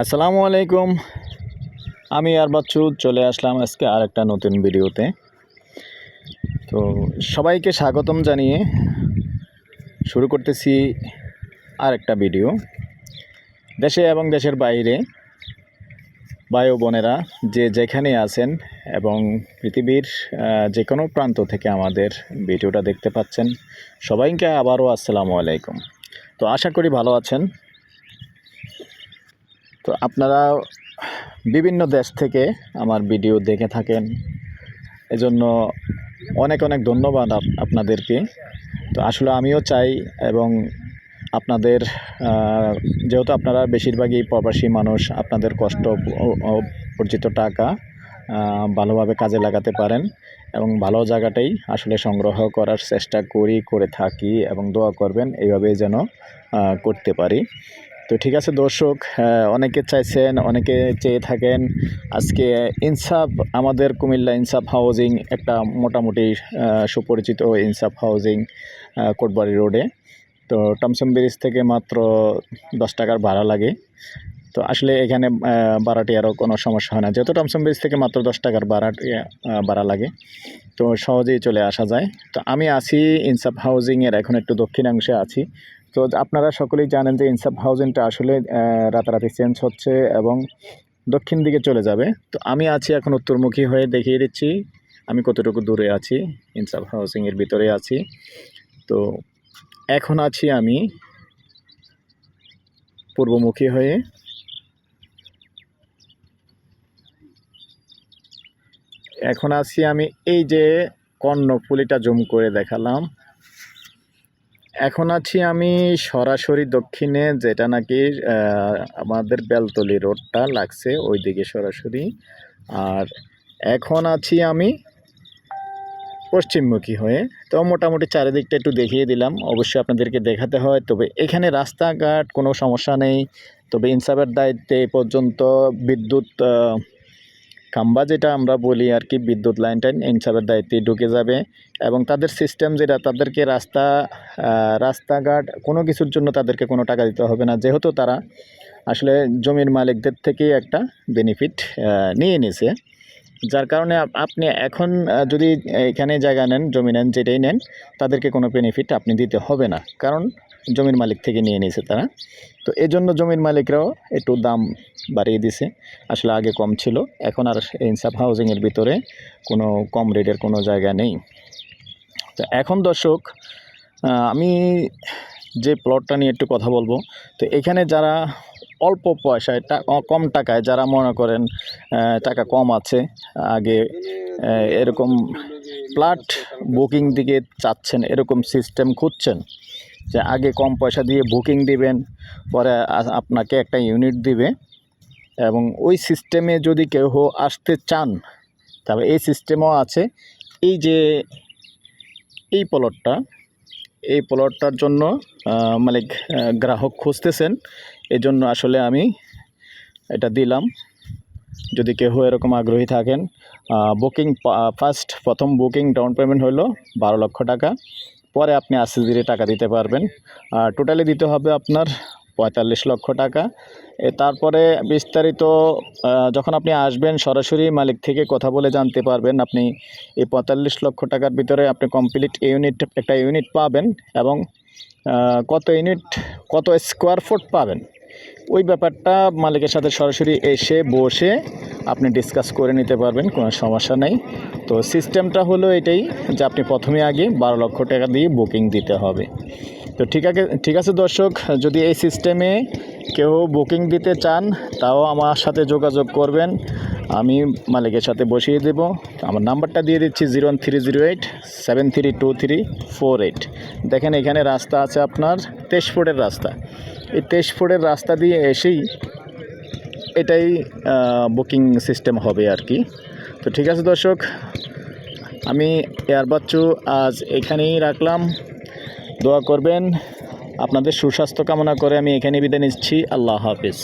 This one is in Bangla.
আসসালামু আলাইকুম। আমি আর বাচ্চু চলে আসলাম আজকে আর একটা নতুন ভিডিওতে। তো সবাইকে স্বাগতম জানিয়ে শুরু করতেছি আর একটা ভিডিও। দেশে এবং দেশের বাইরে ও বোনেরা যে যেখানে আছেন এবং পৃথিবীর যে কোনো প্রান্ত থেকে আমাদের ভিডিওটা দেখতে পাচ্ছেন, সবাইকে আবারও আসসালামু আলাইকুম। তো আশা করি ভালো আছেন। তো আপনারা বিভিন্ন দেশ থেকে আমার ভিডিও দেখে থাকেন। এজন্য অনেক অনেক ধন্যবাদ আপনাদেরকে। তো আসলে আমিও চাই এবং আপনাদের যেহেতু আপনারা বেশিরভাগই প্রবাসী মানুষ, আপনাদের কষ্ট অর্জিত টাকা ভালোভাবে কাজে লাগাতে পারেন এবং ভালো জায়গাটাই আসলে সংগ্রহ করার চেষ্টা করি, করে থাকি এবং দোয়া করবেন, এইভাবেই যেন করতে পারি। তো ঠিক আছে, দর্শক অনেকে চাইছেন, অনেকে চেয়ে থাকেন। আজকে ইনসাফ, আমাদের কুমিল্লা ইনসাফ হাউজিং একটা মোটামুটি সুপরিচিত ইনসাফ হাউজিং কোটবাড়ি রোডে। তো টমসম ব্রিজ থেকে মাত্র দশ টাকার ভাড়া লাগে। তো আসলে এখানে ভাড়াটি আরও কোনো সমস্যা হয় না। যেহেতু টমসম ব্রিজ থেকে মাত্র দশ টাকার ভাড়াটি ভাড়া লাগে, তো সহজেই চলে আসা যায়। তো আমি আছি ইনসাফ হাউজিংয়ের, এখন একটু দক্ষিণাংশে আছি। তো আপনারা সকলেই জানেন যে ইনসাফ হাউজিংটা আসলে রাতারাতি চেঞ্জ হচ্ছে এবং দক্ষিণ দিকে চলে যাবে। তো আমি আছি এখন উত্তরমুখী হয়ে দেখিয়ে দিচ্ছি। আমি কতটুকু দূরে আছি, ইনসাফ হাউজিংয়ের ভিতরে আছি। তো এখন আছি আমি পূর্বমুখী হয়ে। এখন আছি আমি এই যে কর্ণফুলিটা জুম করে দেখালাম। এখন আছি আমি সরাসরি দক্ষিণে, যেটা নাকি আমাদের বেলতলি রোডটা লাগছে ওই দিকে সরাসরি। আর এখন আছি আমি পশ্চিমমুখী হয়ে। তো মোটামুটি চারিদিকটা একটু দেখিয়ে দিলাম। অবশ্যই আপনাদেরকে দেখাতে হয়। তবে এখানে রাস্তাঘাট কোনো সমস্যা নেই। তবে ইনসাফের দায়িত্বে পর্যন্ত বিদ্যুৎ খাম্বা যেটা আমরা বলি আর কি, বিদ্যুৎ লাইন টাইন দায়িত্বে ঢুকে যাবে এবং তাদের সিস্টেম যেটা, তাদেরকে রাস্তা রাস্তাঘাট কোনো কিছুর জন্য তাদেরকে কোনো টাকা দিতে হবে না। যেহেতু তারা আসলে জমির মালিকদের থেকেই একটা বেনিফিট নিয়ে নিছে। যার কারণে আপনি এখন যদি এখানে জায়গা নেন, জমি নেন, যেটাই নেন, তাদেরকে কোনো বেনিফিট আপনি দিতে হবে না। কারণ জমির মালিক থেকে নিয়ে নিয়েছে তারা। তো এই জন্য জমির মালিকরাও একটু দাম বাড়িয়ে দিছে। আসলে আগে কম ছিল, এখন আর ইনসাফ হাউজিংয়ের ভিতরে কোনো কম রেটের কোনো জায়গা নেই। তো এখন দর্শক আমি যে প্লটটা নিয়ে একটু কথা বলব, তো এখানে যারা অল্প পয়সায় কম টাকায় যারা মনে করেন টাকা কম আছে, আগে এরকম প্লাট বুকিং দিকে চাচ্ছেন, এরকম সিস্টেম খুঁজছেন যে আগে কম পয়সা দিয়ে বুকিং দিবেন, পরে আপনাকে একটা ইউনিট দিবে। এবং ওই সিস্টেমে যদি কেউ আসতে চান, তবে এই সিস্টেমও আছে। এই যে এই প্লটটা এই প্লটটার জন্য মানে গ্রাহক খুঁজতেছেন। এই জন্য আসলে আমি এটা দিলাম। যদি কেউ এরকম আগ্রহী থাকেন বুকিং ফার্স্ট প্রথম বুকিং ডাউন পেমেন্ট হলো বারো লক্ষ টাকা। পরে আপনি আশি ধীরে টাকা দিতে পারবেন। আর টোটালি দিতে হবে আপনার পঁয়তাল্লিশ লক্ষ টাকা। এ তারপরে বিস্তারিত যখন আপনি আসবেন, সরাসরি মালিক থেকে কথা বলে জানতে পারবেন আপনি এই পঁয়তাল্লিশ লক্ষ টাকার ভিতরে আপনি কমপ্লিট ইউনিট একটা ইউনিট পাবেন এবং কত ইউনিট কত স্কোয়ার ফুট পাবেন। ওই ব্যাপারটা মালিকের সাথে সরাসরি এসে বসে আপনি ডিসকাস করে নিতে পারবেন, কোনো সমস্যা নেই। তো সিস্টেমটা হলো এটাই যে আপনি প্রথমে আগে বারো লক্ষ টাকা দিয়ে বুকিং দিতে হবে। তো ঠিক আছে ঠিক আছে দর্শক, যদি এই সিস্টেমে কেউ বুকিং দিতে চান, তাও আমার সাথে যোগাযোগ করবেন। আমি মালিকের সাথে বসিয়ে দেব। আমার নাম্বারটা দিয়ে দিচ্ছি zero one three zero eight, seven three two three four eight. দেখেন এখানে রাস্তা আছে আপনার তেইশ ফুটের রাস্তা। এই তেইশ ফুটের রাস্তা দিয়ে এসেই এটাই বুকিং সিস্টেম হবে আর কি। তো ঠিক আছে দর্শক, আমি এয়ার বাচ্চু আজ এখানেই রাখলাম। দোয়া করবেন, আপনাদের সুস্বাস্থ্য কামনা করে আমি এখানে বিদায় নিচ্ছি। আল্লাহ হাফিজ।